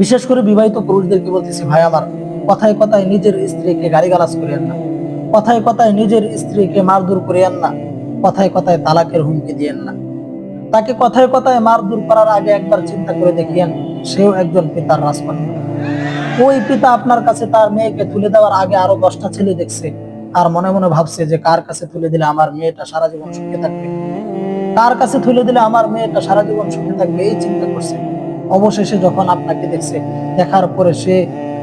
বিশেষ করে বিবাহিত পুরুষদেরকে বলতেছি, ভাই, আমার কথায় কথায় নিজের স্ত্রীকে গালিগালাজ করিয়েন না। কথায় কথায় নিজের স্ত্রীকে মারধর করিয়েন না। কথায় কথায় তালাকের হুমকি দিয়েন না। তাকে কথায় কথায় মারধর করার আগে একবার চিন্তা করে দেখিয়েন, সেও একজন পিতার রাজকন্যা। ওই পিতা আপনার কাছে তার মেয়েকে তুলে দেওয়ার আগে আরও দশটা ছেলে দেখছে, আর মনে মনে ভাবছে যে কার কাছে তুলে দিলে আমার মেয়েটা সারা জীবন সুখে থাকবে। কার কাছে তুলে দিলে আমার মেয়েটা সারা জীবন সুখে থাকবে, এই চিন্তা করছে। অবশেষে যখন আপনাকে দেখছে, দেখার পরে সে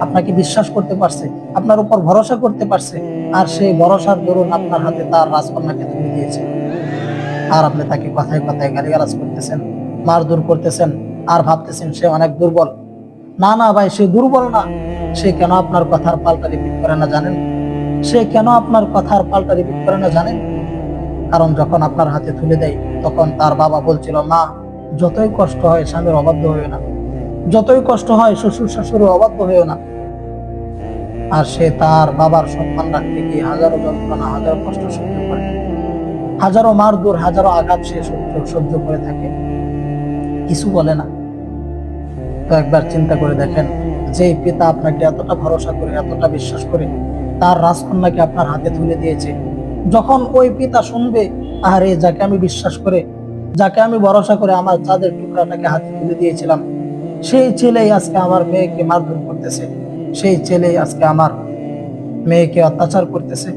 আপনাকে বিশ্বাস করতে পারছে, আপনার উপর ভরসা করতে পারছে, আর সেই ভরসার দরুন আপনার হাতে তার রাজকন্যাকে তুলে দিয়েছে। আর আপনি তাকে কথায় কথায় গালিগালাজ করতেছেন মারধর করতেছেন, আর ভাবতেছেন সে অনেক দুর্বল। না না ভাই, সে দুর্বল না। সে কেন আপনার কথার পাল্টা রিপিট করে না জানেন? সে কেন আপনার কথার পাল্টা রিপিট করে না জানেন? কারণ যখন আপনার হাতে তুলে দেয়, তখন তার বাবা বলছিল, মা যতই কষ্ট হয় স্বামীর অবাধ্য হয়েও না। যতই কষ্ট হয় শ্বশুর শাশুড়ি অবাধ্য হয়েও না। আর সে তার বাবার সম্মান রাখতে গিয়ে হাজারো যন্ত্রণা, হাজারো কষ্ট সহ্য করে। হাজারো মারধর, হাজারো আঘাত সে সহ্য সহ্য করে থাকে। কিছু বলে না। তো একবার চিন্তা করে দেখেন, যে পিতা আপনাকে এতটা ভরসা করে, এতটা বিশ্বাস করে, তার রাজকন্যাকে আপনার হাতে তুলে দিয়েছে। যখন ওই পিতা শুনবে আরে যাকে আমি বিশ্বাস করে যাকে আমি ভরসা করে আমার চাঁদের টুকরাটাকে হাতে তুলে দিয়েছিলাম, সেই ছেলেই আজকে আমার মেয়েকে মারধর করতেছে। সেই ছেলেই আজকে আমার মেয়েকে অত্যাচার করতেছে।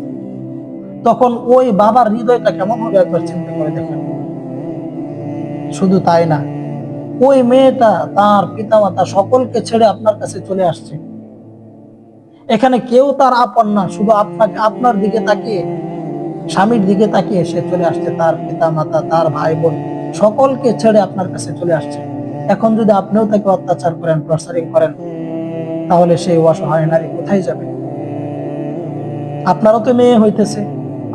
তখন ওই বাবার হৃদয়টা কেমন হবে একবার চিন্তা করে দেখেন। শুধু তাই না, ওই মেয়েটা তার পিতামাতা সকলকে ছেড়ে আপনার কাছে চলে আসছে। এখানে কেউ তার আপন না, শুধু আপনাকে, আপনার দিকে তাকিয়ে স্বামীর দিকে তাকিয়ে সে চলে আসছে, তার পিতা মাতা তার ভাই বোন সকলকে ছেড়ে আপনার কাছে চলে আসছে। এখন যদি আপনিও তাকে অত্যাচার করেন, প্রসারিং করেন, তাহলে সেই অসহায় নারী কোথায় যাবে? আপনারও তো মেয়ে হইতেছে,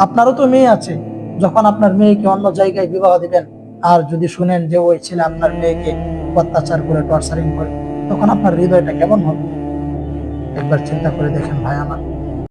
আপনারও তো মেয়ে আছে। যখন আপনার মেয়েকে অন্য জায়গায় বিবাহ দিবেন, আর যদি শুনেন যে ওই ছেলে আপনার মেয়েকে অত্যাচার করে টর্চারিং করে, তখন আপনার হৃদয়টা কেমন হবে? একবার চিন্তা করে দেখেন ভাই আমার।